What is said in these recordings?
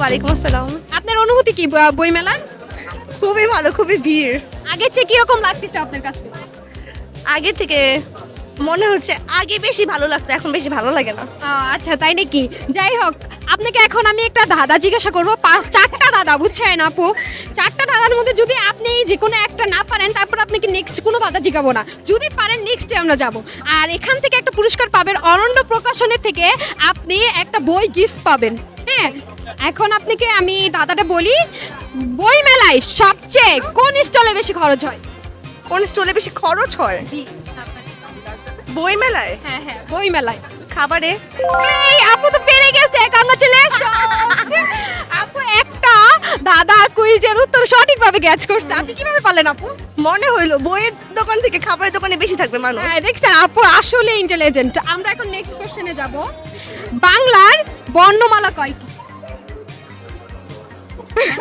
ওয়ালাইকুম আসসালাম আপনার অনুভূতি কি ব- বই মেলার খুবই ভালো খুবই ভিড়। আগের চেয়ে কীরকম লাগতেছে আপনার কাছে? আগের থেকে মনে হচ্ছে আগে বেশি ভালো লাগতো এখন বেশি ভালো লাগে না। আচ্ছা তাই নাকি? যাই হোক আপনাকে এখন আমি একটা দাদা জিজ্ঞাসা করব। পাঁচ চারটা দাদা বুঝছেন আপু? চারটা দাদার মধ্যে যদি আপনি যে কোনো একটা না পারেন তারপর আপনাকে নেক্সট কোনো দাদা জিগাবো না। যদি পারেন নেক্সটে আমরা যাব। আর এখান থেকে একটা পুরস্কার পাবেন অরণ্য প্রকাশনের থেকে আপনি একটা বই গিফট পাবেন। হ্যাঁ এখন আপনাকে আমি দাদাটা বলি বই মেলায় সবচেয়ে কোন স্টলে বেশি খরচ হয়? কোন স্টলে বেশি খরচ হয়? জি। বই মেলায় হ্যাঁ হ্যাঁ বই মেলায় খাবারে? এই আপু তো পেরে গেছে কংগ্রাচুলেশন আপু একটা দাদার কুইজের উত্তর সঠিকভাবে গ্যাচ করছে। আপনি কীভাবে পারলেন আপু? মনে হইল বইয়ের দোকান থেকে খাবারের দোকানে বেশি থাকবে মানুষ। হ্যাঁ দেখছেন আপু আসলে ইন্টেলিজেন্ট আমরা এখন নেক্সট কোশ্চেনে যাব। বাংলার বর্ণমালা কয়টি?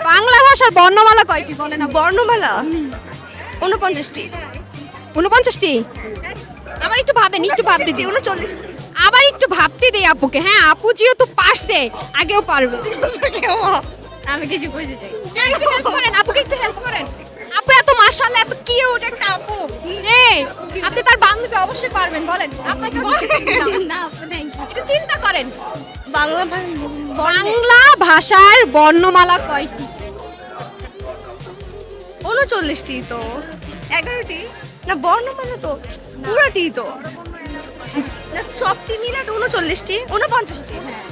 বাংলা ভাষার বর্ণমালা কয়টি বলেন আপু বর্ণমালা? উনপঞ্চাশটি উনপঞ্চাশটি আবার একটু ভাবেন একটু ভাবতে দিই উনচল্লিশ আবার একটু ভাবতে দিই আপুকে। হ্যাঁ আপু যেহেতু পারছে আগেও পারবে। আমি কিছু বুঝতে চাই একটু হেল্প করেন আপুকে একটু হেল্প করেন। আপু এত মাশাআল্লাহ এত কিউট একটা আপু। এই আপনি তার বান্ধবী অবশ্যই পারবেন বলেন। আপনাকে না। আপু থ্যাংক ইউ একটু চিন্তা করেন? বাংলা বাংলা ভাষার বর্ণমালা কয়টি? উনচল্লিশটি তো। এগারোটি? না বর্ণমালা তো পুরাটি তো। না, সবটি মিলে উনচল্লিশটি উনপঞ্চাশটি। হ্যাঁ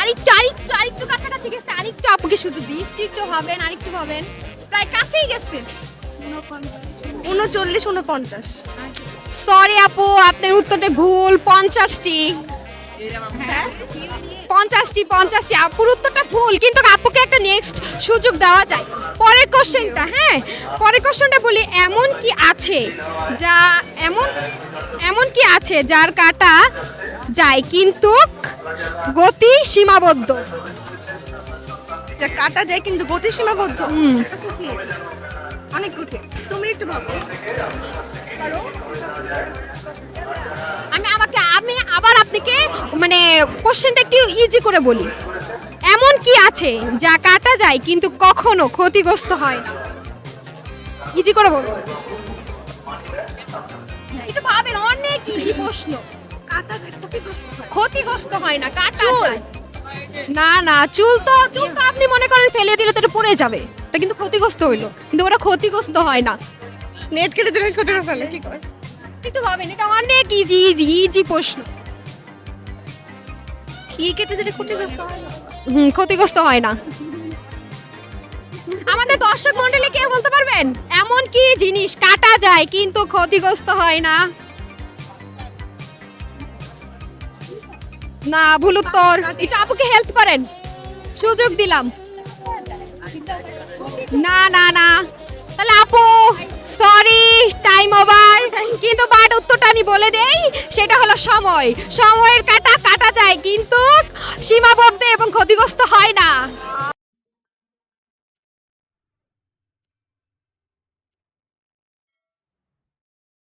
আরেকটু আরেকটু আরেকটু কাছাকাছি গেছে আরেকটু আপুকে শুধু দিই। একটু হবেন আরেকটু হবেন। প্রায় কাছেই গেছেন। উনচল্লিশ উনপঞ্চাশ। সরি আপু আপনার উত্তরটা ভুল পঞ্চাশটি। পঞ্চাশটি পঞ্চাশটি। আপুর উত্তরটা ভুল কিন্তু আপুকে একটা নেক্সট সুযোগ দেওয়া যায়। পরের কোশ্চেনটা হ্যাঁ? পরের কোশ্চেনটা বলি এমন কি আছে যা এমন এমন কি আছে যার কাটা যায় কিন্তু গতি সীমাবদ্ধ? যা কাটা যায় কিন্তু গতি সীমাবদ্ধ? হুম। অনেক কঠিন। তুমি একটু ভাবো। আপনাকে মানে কোশ্চেনটা একটু ইজি করে বলি। এমন কি আছে যা কাটা যায় কিন্তু কখনো ক্ষতিগ্রস্ত হয় না? ইজি করে বলব একটু ভাবেন অনেক ইজি প্রশ্ন। কাটা যায় ক্ষতিগ্রস্ত হয়। ক্ষতিগ্রস্ত হয় না কাটা যায়। না না চুল তো চুল তো আপনি মনে করেন ফেলে দিলে তো এটা পড়ে যাবে। এটা কিন্তু ক্ষতিগ্রস্ত হইল কিন্তু ওটা ক্ষতিগ্রস্ত হয় না। নেট কেটে দিলে ক্ষতিগ্রস্ত হয় না কি করে? একটু ভাবেন এটা অনেক ইজি ইজি ইজি প্রশ্ন। কি কেটে দিলে ক্ষতিগ্রস্ত হয় না? হুম ক্ষতিগ্রস্ত হয় না। আমাদের দর্শক মন্ডলী কে বলতে পারবেন? এমন কি জিনিস? কাটা যায় কিন্তু ক্ষতিগ্রস্ত হয় না। না ভুল উত্তর। একটু আপুকে হেল্প করেন। সুযোগ দিলাম। না না না। তাহলে আপু সরি টাইম ওভার কিন্তু বাট উত্তরটা আমি বলে দেই, সেটা হলো সময়। সময়ের কাটা কাটা যায়, কিন্তু সীমাবদ্ধ এবং ক্ষতিগ্রস্ত হয় না।